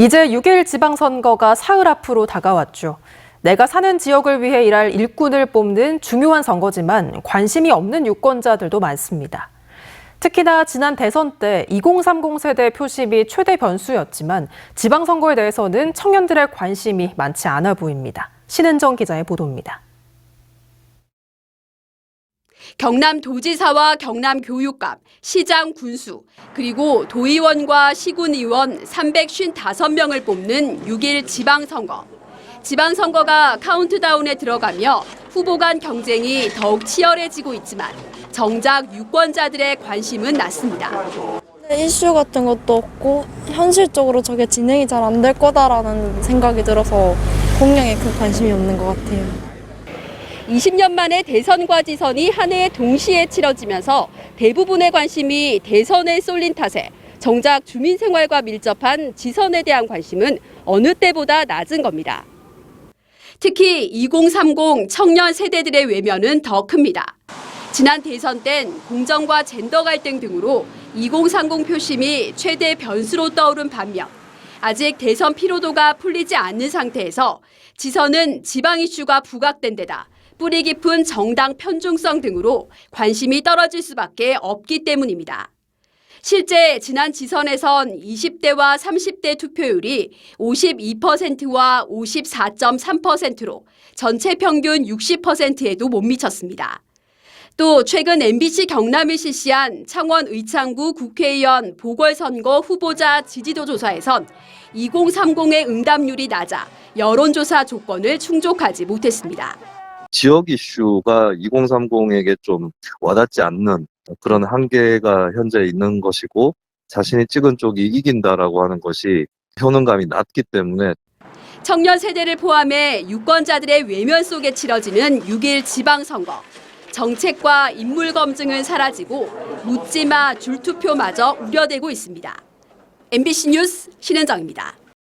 이제 6일 지방선거가 사흘 앞으로 다가왔죠. 내가 사는 지역을 위해 일할 일꾼을 뽑는 중요한 선거지만 관심이 없는 유권자들도 많습니다. 특히나 지난 대선 때 2030 세대 표심이 최대 변수였지만 지방선거에 대해서는 청년들의 관심이 많지 않아 보입니다. 신은정 기자의 보도입니다. 경남 도지사와 경남 교육감, 시장 군수, 그리고 도의원과 시군의원 355명을 뽑는 6일 지방선거. 지방선거가 카운트다운에 들어가며 후보 간 경쟁이 더욱 치열해지고 있지만 정작 유권자들의 관심은 낮습니다. 이슈 같은 것도 없고 현실적으로 저게 진행이 잘 안 될 거다라는 생각이 들어서 공약에 큰 관심이 없는 것 같아요. 20년 만에 대선과 지선이 한 해에 동시에 치러지면서 대부분의 관심이 대선에 쏠린 탓에 정작 주민 생활과 밀접한 지선에 대한 관심은 어느 때보다 낮은 겁니다. 특히 2030 청년 세대들의 외면은 더 큽니다. 지난 대선 땐 공정과 젠더 갈등 등으로 2030 표심이 최대 변수로 떠오른 반면 아직 대선 피로도가 풀리지 않는 상태에서 지선은 지방 이슈가 부각된 데다 뿌리 깊은 정당 편중성 등으로 관심이 떨어질 수밖에 없기 때문입니다. 실제 지난 지선에선 20대와 30대 투표율이 52%와 54.3%로 전체 평균 60%에도 못 미쳤습니다. 또 최근 MBC 경남이 실시한 창원 의창구 국회의원 보궐선거 후보자 지지도 조사에선 2030의 응답률이 낮아 여론조사 조건을 충족하지 못했습니다. 지역 이슈가 2030에게 좀 와닿지 않는 그런 한계가 현재 있는 것이고 자신이 찍은 쪽이 이긴다라고 하는 것이 효능감이 낮기 때문에 청년 세대를 포함해 유권자들의 외면 속에 치러지는 6일 지방선거. 정책과 인물 검증은 사라지고 묻지마 줄투표마저 우려되고 있습니다. MBC 뉴스 신은정입니다.